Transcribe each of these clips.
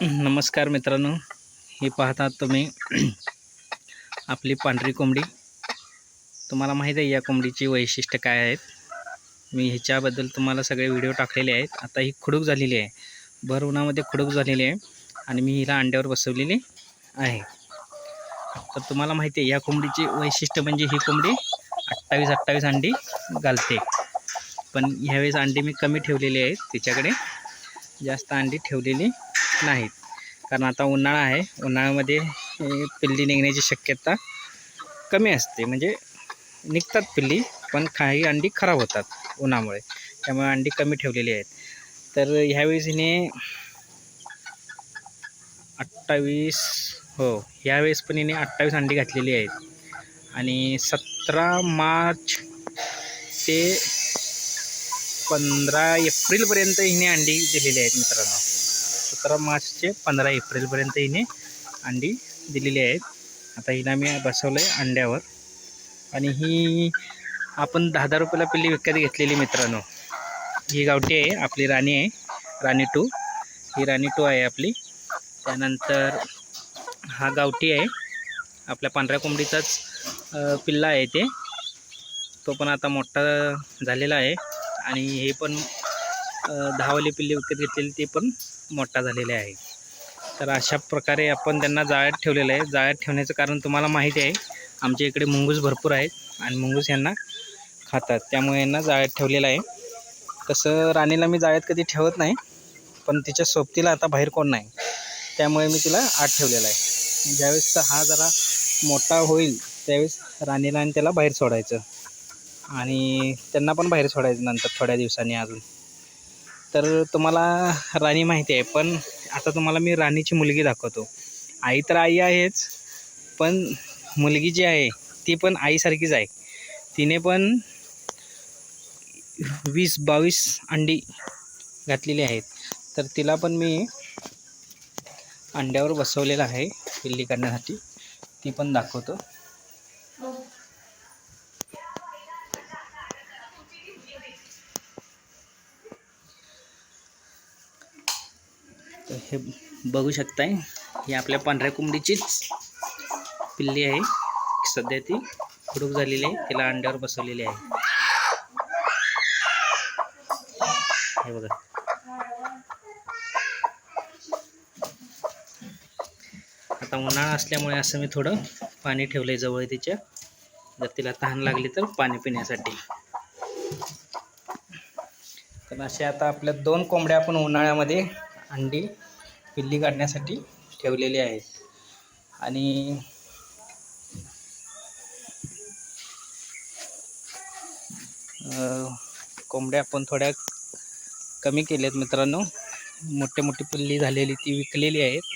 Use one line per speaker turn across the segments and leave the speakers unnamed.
नमस्कार मित्रांनो हे पाहता तुम्ही आपली पांढरी कोंबडी. तुम्हाला माहीत आहे या कोंबडीची वैशिष्ट्य काय आहेत? मी ह्याच्याबद्दल तुम्हाला सगळे व्हिडिओ टाकलेले आहेत. आता ही खुडूक झालेली आहे. भर उन्हामध्ये खुडूक झालेली आहे आणि मी हिला अंड्यावर बसवलेली आहे. तर तुम्हाला माहिती आहे या कोंबडीची वैशिष्ट्य म्हणजे ही कोंबडी अठ्ठावीस अठ्ठावीस अंडी घालते. पण ह्यावेळेस अंडी मी कमी ठेवलेली आहेत तिच्याकडे जास्त अंडी ठेवलेली नाहीत. कारण आता उन्हाळा आहे. उन्हाळ्यामध्ये पिल्ली निघण्याची शक्यता कमी असते. म्हणजे निघतात पिल्ली पण काही अंडी खराब होतात उन्हामुळे. त्यामुळे अंडी कमी ठेवलेली आहेत. तर ह्यावेळेस हिने अठ्ठावीस हो ह्यावेळेस पण हिने अठ्ठावीस अंडी घातलेली आहेत. आणि सतरा मार्च ते पंधरा एप्रिलपर्यंत हिने अंडी दिलेली आहेत मित्रांनो. सतरा मार्चचे पंधरा एप्रिलपर्यंत हिने अंडी दिलेली आहेत. आता हिला मी बसवलं आहे अंड्यावर. आणि ही आपण दहा दहा रुपयाला पिल्ली विकत घेतलेली मित्रांनो. ही गावठी आहे आपली राणी आहे राणी टू. ही राणी टू आहे आपली. त्यानंतर हा गावठी आहे. आपल्या पांढऱ्या कोंबडीचाच पिल्ला आहे ते. तो पण आता मोठा झालेला आहे. आणि हे पण दहावाली पिल्ली विकत घेतलेली ते पण मोठा झालेला आहे. तर अशा प्रकारे आपण त्यांना जाळ्यात ठेवलेलं आहे. जाळ्यात ठेवण्याचं कारण तुम्हाला माहिती आहे. आमच्या इकडे मुंगूस भरपूर आहेत आणि मुंगूस यांना खातात. त्यामुळे यांना जाळ्यात ठेवलेलं आहे. तसं राणीला मी जाळ्यात कधी ठेवत नाही पण तिच्या सोबतीला आता बाहेर कोण नाही. त्यामुळे मी तिला आत ठेवलेला आहे. ज्यावेळेस हा जरा मोठा होईल त्यावेळेस राणीला आणि त्याला बाहेर सोडायचं. आणि त्यांना पण बाहेर सोडायचं नंतर थोड्या दिवसांनी अजून. तर तुम्हाला राणी माहिती आहे पण आता तुम्हाला मी राणीची मुलगी दाखवतो. आई तर आई आहेच पण मुलगी जी आहे ती पण आईसारखीच आहे. तिने पण वीस बावीस अंडी घातलेली आहेत. तर तिला पण मी अंड्यावर बसवलेलं आहे पिल्ली करण्यासाठी. ती पण दाखवतो. हे बघू शकताय. ही आपल्या पांढऱ्या कोंबडीचीच पिल्ली आहे. सध्या ती खुडूक झालेली आहे. तिला अंड्यावर बसवलेली आहे. हे बघा. आता उन्हाळा असल्यामुळे असं मी थोडं पाणी ठेवलं आहे जवळ तिच्या. जर तिला तहान लागली तर पाणी पिण्यासाठी. तर असे आता आपल्या दोन कोंबड्या आपण उन्हाळ्यामध्ये अंडी पिल्ली काढण्यासाठी ठेवलेली आहेत. आणि कोंबड्या आपण थोड्या कमी केल्यात मित्रांनो. मोठे मोठी पिल्ली झालेली ती विकलेली आहेत.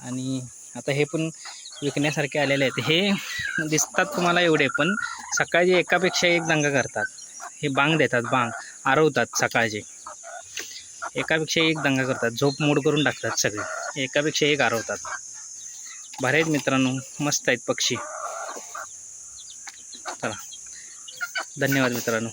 आणि आता हे पण विकण्यासारखे आलेले आहेत. हे दिसतात तुम्हाला एवढे पण सकाळचे एकापेक्षा एक दंगा करतात. हे बांग देतात बांग. आरवतात सकाळचे. एकापेक्षा एक दंगा करतात झोप मोड करून टाकतात सगळे. एकापेक्षा एक आरवतात. भारी आहेत मित्रांनो मस्त आहेत पक्षी. चला. धन्यवाद मित्रांनो.